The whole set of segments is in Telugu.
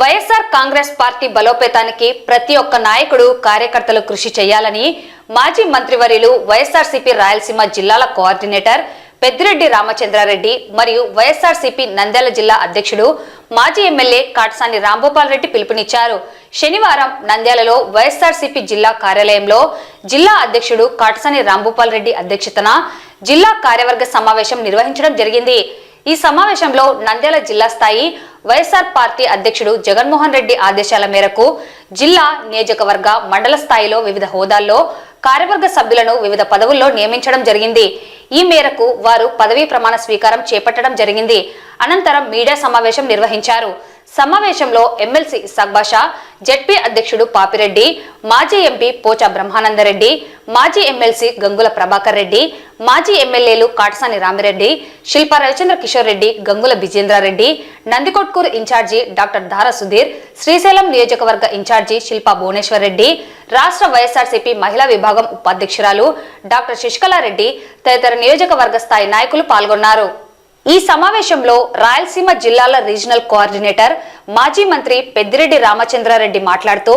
వైఎస్ఆర్ కాంగ్రెస్ పార్టీ బలోపేతానికి ప్రతి ఒక్క నాయకుడు కార్యకర్తలు కృషి చేయాలని మాజీ మంత్రివర్యులు వైఎస్ఆర్సీపీ రాయలసీమ జిల్లాల కోఆర్డినేటర్ పెద్దిరెడ్డి రామచంద్రారెడ్డి మరియు వైఎస్ఆర్సీపీ నంద్యాల జిల్లా అధ్యక్షుడు మాజీ ఎమ్మెల్యే కాటసాని రాంభూపాల్ రెడ్డి పిలుపునిచ్చారు. శనివారం నంద్యాలలో వైఎస్ఆర్సీపీ జిల్లా కార్యాలయంలో జిల్లా అధ్యక్షుడు కాటసాని రాంభూపాల్ రెడ్డి అధ్యక్షతన జిల్లా కార్యవర్గ సమావేశం నిర్వహించడం జరిగింది. ఈ సమావేశంలో నంద్యాల జిల్లా స్థాయి వైఎస్ఆర్ పార్టీ అధ్యక్షుడు జగన్మోహన్ రెడ్డి ఆదేశాల మేరకు జిల్లా నియోజకవర్గ మండల స్థాయిలో వివిధ హోదాల్లో కార్యవర్గ సభ్యులను వివిధ పదవుల్లో నియమించడం జరిగింది. ఈ మేరకు వారు పదవీ ప్రమాణ స్వీకారం చేపట్టడం జరిగింది. అనంతరం మీడియా సమావేశం నిర్వహించారు. సమావేశంలో ఎమ్మెల్సీ సగ్బాషా జెడ్పీ అధ్యక్షుడు పాపిరెడ్డి మాజీ ఎంపీ పోచా బ్రహ్మానందరెడ్డి మాజీ ఎమ్మెల్సీ గంగుల ప్రభాకర్ రెడ్డి మాజీ ఎమ్మెల్యేలు కాటసాని రామిరెడ్డి శిల్పా రవిచంద్ర కిషోర్ రెడ్డి గంగుల విజేంద్రారెడ్డి నందికొట్కూరు ఇన్ఛార్జి డాక్టర్ ధార సుధీర్ శ్రీశైలం నియోజకవర్గ ఇన్ఛార్జి శిల్పా భువనేశ్వర్ రెడ్డి రాష్ట్ర వైఎస్ఆర్సీపీ మహిళా విభాగం ఉపాధ్యక్షురాలు డాక్టర్ శశికళారెడ్డి తదితర నియోజకవర్గ స్థాయి నాయకులు పాల్గొన్నారు. ఈ సమావేశంలో రాయలసీమ జిల్లాల రీజనల్ కోఆర్డినేటర్ మాజీ మంత్రి పెద్దిరెడ్డి రామచంద్రారెడ్డి మాట్లాడుతూ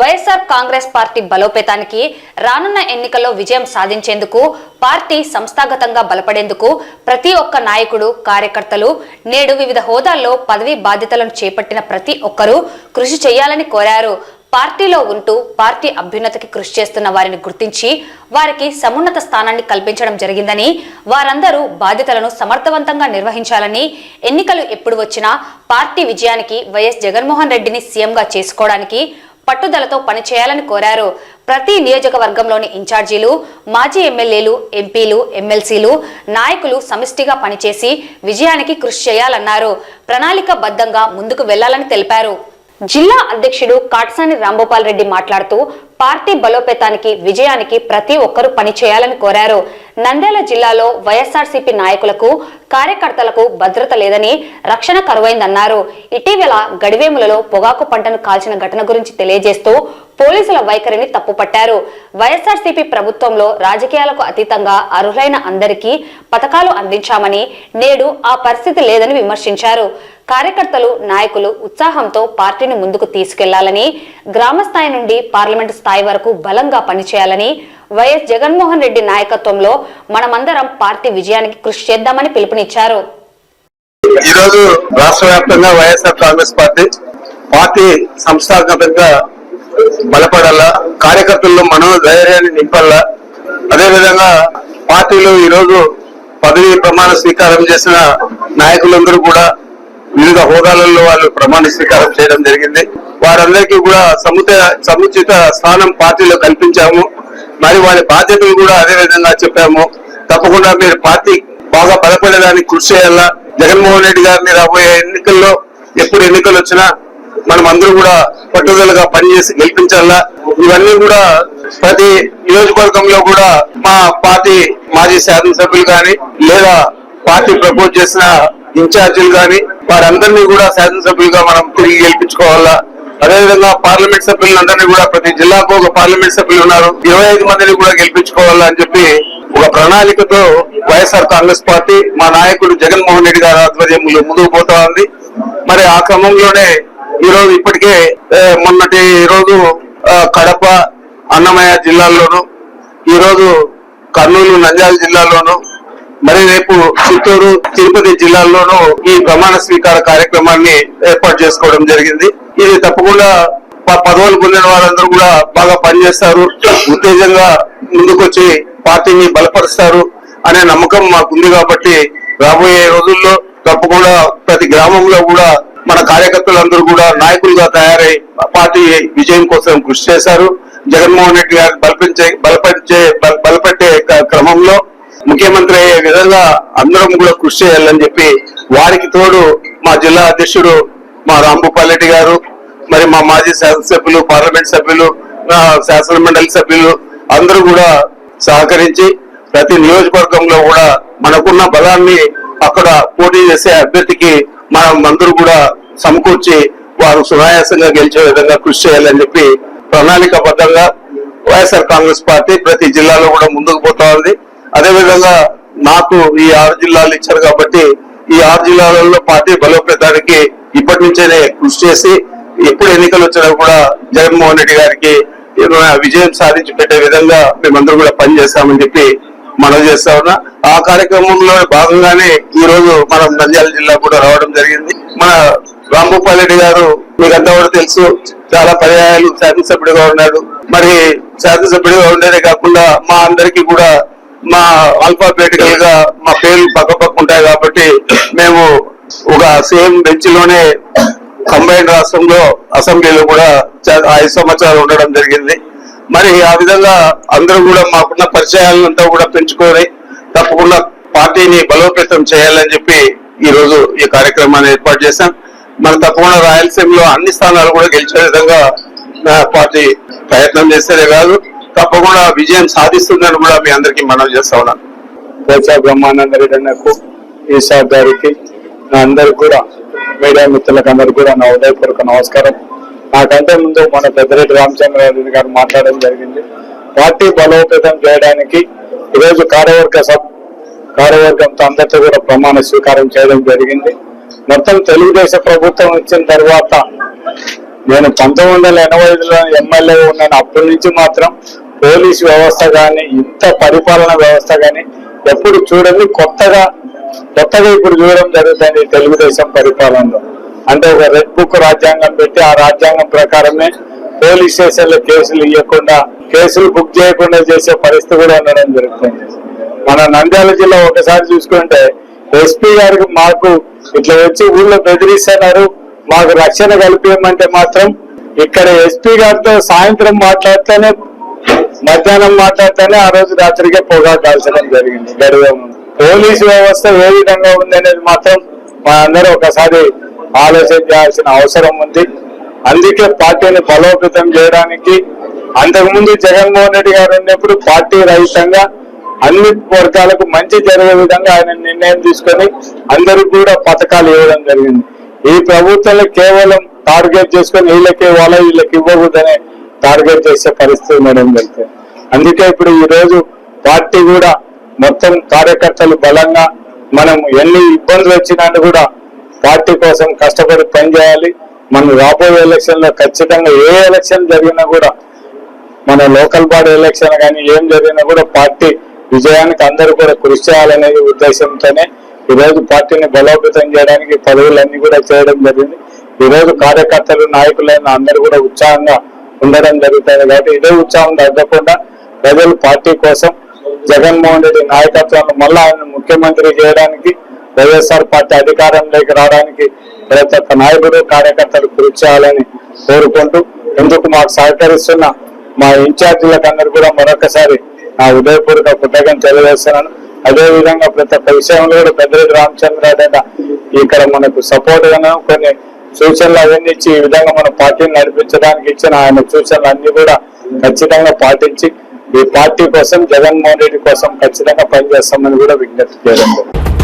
వైఎస్ఆర్ కాంగ్రెస్ పార్టీ బలోపేతానికి రానున్న ఎన్నికల్లో విజయం సాధించేందుకు పార్టీ సంస్థాగతంగా బలపడేందుకు ప్రతి ఒక్క నాయకుడు కార్యకర్తలు నేడు వివిధ హోదాల్లో పదవీ బాధ్యతలను చేపట్టిన ప్రతి ఒక్కరూ కృషి చేయాలని కోరారు. పార్టీలో ఉంటూ పార్టీ అభ్యున్నతికి కృషి చేస్తున్న వారిని గుర్తించి వారికి సమున్నత స్థానాన్ని కల్పించడం జరిగిందని వారందరూ బాధ్యతలను సమర్థవంతంగా నిర్వహించాలని ఎన్నికలు ఎప్పుడు వచ్చినా పార్టీ విజయానికి వైఎస్ జగన్మోహన్ రెడ్డిని సీఎంగా చేసుకోవడానికి పట్టుదలతో పనిచేయాలని కోరారు. ప్రతి నియోజకవర్గంలోని ఇన్ఛార్జీలు మాజీ ఎమ్మెల్యేలు ఎంపీలు ఎమ్మెల్సీలు నాయకులు సమిష్టిగా పనిచేసి విజయానికి కృషి చేయాలన్నారు. ప్రణాళికబద్ధంగా ముందుకు వెళ్ళాలని తెలిపారు. జిల్లా అధ్యక్షుడు కాట్సాని రాంభూపాల్ రెడ్డి మాట్లాడుతూ పార్టీ బలోపేతానికి విజయానికి ప్రతి ఒక్కరూ పనిచేయాలని కోరారు. నంద్యాల జిల్లాలో వైఎస్ఆర్సీపీ నాయకులకు కార్యకర్తలకు భద్రత లేదని రక్షణ కరువైందన్నారు. ఇటీవల గడివేములలో పొగాకు పంటను కాల్చిన ఘటన గురించి తెలియజేస్తూ పోలీసుల వైఖరిని తప్పుపట్టారు. వైఎస్ఆర్సీపీ ప్రభుత్వంలో రాజకీయాలకు అతీతంగా అర్హులైన అందరికీ పథకాలు అందించామని నేడు ఆ పరిస్థితి లేదని విమర్శించారు. కార్యకర్తలు నాయకులు ఉత్సాహంతో పార్టీని ముందుకు తీసుకెళ్ళాలని గ్రామ స్థాయి నుండి పార్లమెంటు స్థాయి వరకు బలంగా పనిచేయాలని వైఎస్ జగన్మోహన్ రెడ్డి నాయకత్వంలో మనమందరం పార్టీ విజయానికి కృషి చేద్దామని పిలుపునిచ్చారు. ఈ రోజు రాష్ట్ర వ్యాప్తంగా వైఎస్ఆర్ కాంగ్రెస్ పార్టీ పార్టీ సంస్థాగతంగా బలపడాలా కార్యకర్తల్లో మనోధైర్యాన్ని నింపాలా అదేవిధంగా పార్టీలో ఈ రోజు పదవి ప్రమాణ స్వీకారం చేసిన నాయకులందరూ కూడా వివిధ హోదాలలో వాళ్ళు ప్రమాణ స్వీకారం చేయడం జరిగింది. వారందరికీ కూడా సముచిత సముచిత స్థానం పార్టీలో కల్పించాము. మరి వారి బాధ్యతలు కూడా అదే విధంగా చెప్పాము. తప్పకుండా మీరు పార్టీ బాగా బలపడేదానికి కృషి చేయాలా? జగన్మోహన్ రెడ్డి గారిని రాబోయే ఎన్నికల్లో ఎప్పుడు ఎన్నికలు వచ్చినా మనం అందరూ కూడా పట్టుదలగా పనిచేసి గెలిపించాలా? ఇవన్నీ కూడా ప్రతి నియోజకవర్గంలో కూడా మా పార్టీ మాజీ శాసనసభ్యులు కానీ లేదా పార్టీ ప్రపోజ్ చేసిన ఇన్ఛార్జీలు కానీ వారందరినీ కూడా శాసనసభ్యులుగా మనం తిరిగి గెలిపించుకోవాలా? అదేవిధంగా పార్లమెంట్ సభ్యులందరినీ కూడా ప్రతి జిల్లాకు ఒక పార్లమెంట్ సభ్యులు ఉన్నారు. ఇరవై ఐదు మందిని కూడా గెలిపించుకోవాలని చెప్పి ఒక ప్రణాళికతో వైఎస్ఆర్ కాంగ్రెస్ పార్టీ మా నాయకుడు జగన్మోహన్ రెడ్డి గారి ఆధ్వర్యంలో ముందుకు పోతా ఉంది. మరి ఆ క్రమంలోనే ఈ రోజు ఇప్పటికే మొన్నటి రోజు కడప అన్నమయ్య జిల్లాల్లోను ఈరోజు కర్నూలు నంద్యాల జిల్లాలోను మరి రేపు చిత్తూరు తిరుపతి జిల్లాల్లోనూ ఈ ప్రమాణ స్వీకార కార్యక్రమాన్ని ఏర్పాటు చేసుకోవడం జరిగింది. ఇది తప్పకుండా ప- పదవులు పొందిన వారందరూ కూడా బాగా పనిచేస్తారు. ఉత్తేజంగా ముందుకొచ్చి పార్టీని బలపరుస్తారు అనే నమ్మకం మాకు ఉంది కాబట్టి రాబోయే రోజుల్లో తప్పకుండా ప్రతి గ్రామంలో కూడా మన కార్యకర్తలందరూ కూడా నాయకులుగా తయారై పార్టీ విజయం కోసం కృషి చేశారు. జగన్మోహన్ రెడ్డి గారు బలపరిచే బలపరిచే బలపెట్టే క్రమంలో ముఖ్యమంత్రి అయ్యే విధంగా అందరం కూడా కృషి చేయాలని చెప్పి వారికి తోడు మా జిల్లా అధ్యక్షుడు మా రాంభూపాల్ రెడ్డి గారు మరి మా మాజీ శాసనసభ్యులు పార్లమెంట్ సభ్యులు శాసన మండలి సభ్యులు అందరూ కూడా సహకరించి ప్రతి నియోజకవర్గంలో కూడా మనకున్న బలాన్ని అక్కడ పోటీ చేసే అభ్యర్థికి మనం అందరూ కూడా సమకూర్చి వారు సునాయాసంగా గెలిచే విధంగా కృషి చేయాలని చెప్పి ప్రణాళికాబద్ధంగా వైఎస్ఆర్ కాంగ్రెస్ పార్టీ ప్రతి జిల్లాలో కూడా ముందుకు పోతా ఉంది. అదేవిధంగా నాకు ఈ ఆరు జిల్లాలు ఇచ్చారు కాబట్టి ఈ ఆరు జిల్లాలలో పార్టీ బలోపేతానికి ఇప్పటి నుంచేనే కృషి చేసి ఎప్పుడు ఎన్నికలు వచ్చినా కూడా జగన్మోహన్ రెడ్డి గారికి విజయం సాధించి పెట్టే విధంగా మేమందరం కూడా పనిచేస్తామని చెప్పి మనం చేస్తా ఉన్నా. ఆ కార్యక్రమంలో భాగంగానే ఈ రోజు మనం నంద్యాల జిల్లా కూడా రావడం జరిగింది. మన రాంభూపాల్ రెడ్డి గారు మీకంతా కూడా తెలుసు చాలా పర్యాయాలు శాసనసభ్యుడిగా ఉన్నాడు. మరి శాసనసభ్యుడిగా ఉండేదే కాకుండా మా అందరికీ కూడా మా ఆల్ఫాబెటికల్గా మా పేర్లు పక్క పక్క ఉంటాయి కాబట్టి మేము ఒక సేమ్ బెంచ్లోనే కంబైన్ రాష్ట్రంలో అసెంబ్లీలో కూడా ఐదు సంవత్సరాలు ఉండడం జరిగింది. మరి ఆ విధంగా అందరూ కూడా మాకున్న పరిచయాలంతా కూడా పెంచుకొని తప్పకుండా పార్టీని బలోపేతం చేయాలని చెప్పి ఈ రోజు ఈ కార్యక్రమాన్ని ఏర్పాటు చేశాం. మనం తప్పకుండా రాయలసీమలో అన్ని స్థానాలు కూడా గెలిచే విధంగా పార్టీ ప్రయత్నం చేసేదే కాదు. తప్పకుండా విజయం సాధిస్తుందని కూడా మీ అందరికీ మనవి చేస్తా ఉన్నాను పోచా బ్రహ్మానంద రెడ్డి అన్నకు ఈశా గారికి నా అందరికి కూడా మీడియా మిత్రులకు అందరికి కూడా నా ఉదయపూర్వక నమస్కారం. నాకంటే ముందు మన పెద్దరెడ్డి రామచంద్రారెడ్డి గారు మాట్లాడడం జరిగింది. పార్టీ బలోపేతం చేయడానికి ఈరోజు కార్యవర్గ సభ కార్యవర్గంతో అందరితో కూడా ప్రమాణ స్వీకారం చేయడం జరిగింది. మొత్తం తెలుగుదేశం ప్రభుత్వం వచ్చిన తర్వాత నేను పంతొమ్మిది వందల ఎనభై ఐదులో ఎమ్మెల్యే ఉన్నాను. అప్పటి నుంచి మాత్రం పోలీస్ వ్యవస్థ కానీ ఇంత పరిపాలన వ్యవస్థ కానీ ఎప్పుడు చూడండి కొత్తగా కొత్తగా ఇప్పుడు చూడడం జరుగుతుంది తెలుగుదేశం పరిపాలనలో. అంటే ఒక రెడ్ బుక్ రాజ్యాంగం పెట్టి ఆ రాజ్యాంగం ప్రకారమే పోలీస్ స్టేషన్లో కేసులు ఇవ్వకుండా కేసులు బుక్ చేయకుండా చేసే పరిస్థితి కూడా ఉండడం జరుగుతుంది. మన నంద్యాల జిల్లా ఒకసారి చూసుకుంటే ఎస్పీ గారికి మాకు ఇట్లా వచ్చి ఊళ్ళో బెదిరిస్తున్నారు. మాకు రక్షణ కల్పించమంటే మాత్రం ఇక్కడ ఎస్పీ గారితో సాయంత్రం మాట్లాడితేనే మధ్యాహ్నం మాట్లాడితేనే ఆ రోజు రాత్రికే పొగా కాల్చడం జరిగింది. గడియం పోలీసు వ్యవస్థ ఏ విధంగా ఉంది అనేది మాత్రం మా ఒకసారి ఆలోచన చేయాల్సిన అవసరం ఉంది. అందుకే పార్టీని బలోపేతం చేయడానికి అంతకుముందు జగన్మోహన్ రెడ్డి గారు ఉన్నప్పుడు పార్టీ రహితంగా అన్ని వర్గాలకు మంచి జరిగే విధంగా ఆయన నిర్ణయం తీసుకొని అందరికి కూడా పథకాలు ఇవ్వడం జరిగింది. ఈ ప్రభుత్వంలో కేవలం టార్గెట్ చేసుకొని వీళ్ళకి ఇవ్వాలా వీళ్ళకి ఇవ్వకూడదనే టార్గెట్ చేసే పరిస్థితి మేడం వెళ్తే అందుకే ఇప్పుడు ఈ రోజు పార్టీ కూడా మొత్తం కార్యకర్తలు బలంగా మనం ఎన్ని ఇబ్బందులు వచ్చినా కూడా పార్టీ కోసం కష్టపడి పనిచేయాలి. మనం రాబోయే ఎలక్షన్లో ఖచ్చితంగా ఏ ఎలక్షన్ జరిగినా కూడా మన లోకల్ బాడీ ఎలక్షన్ కానీ ఏం జరిగినా కూడా పార్టీ విజయానికి అందరూ కూడా కృషి చేయాలనే ఉద్దేశంతోనే ఈ రోజు పార్టీని బలోపేతం చేయడానికి పదవులన్నీ కూడా చేయడం జరిగింది. ఈరోజు కార్యకర్తలు నాయకులైన అందరూ కూడా ఉత్సాహంగా ఉండడం జరుగుతుంది కాబట్టి ఇదే ఉత్సాహం తగ్గకుండా ప్రజలు పార్టీ కోసం జగన్మోహన్ రెడ్డి నాయకత్వాన్ని మళ్ళా ఆయన ముఖ్యమంత్రి చేయడానికి వైఎస్ఆర్ పార్టీ అధికారంలోకి రావడానికి ప్రతి ఒక్క నాయకుడు కార్యకర్తలు కృషి చేయాలని కోరుకుంటూ ఎందుకు మాకు సహకరిస్తున్న మా ఇన్ఛార్జీలకు అందరూ కూడా మరొకసారి నా ఉదయపూర్వక కృతజ్ఞత తెలియజేస్తున్నాను. అదే విధంగా ప్రతి ఒక్క విషయంలో కూడా పెద్దరెడ్డి రామచంద్రారెడ్డి ఇక్కడ మనకు సపోర్ట్ గాను కొన్ని సూచనలు అవన్నీ ఇచ్చి ఈ విధంగా మన పార్టీని నడిపించడానికి ఇచ్చిన ఆయన సూచనలు అన్ని కూడా ఖచ్చితంగా పాటించి ఈ పార్టీ కోసం జగన్మోహన్ రెడ్డి కోసం ఖచ్చితంగా పనిచేస్తామని కూడా విజ్ఞప్తి చేయడం జరిగింది.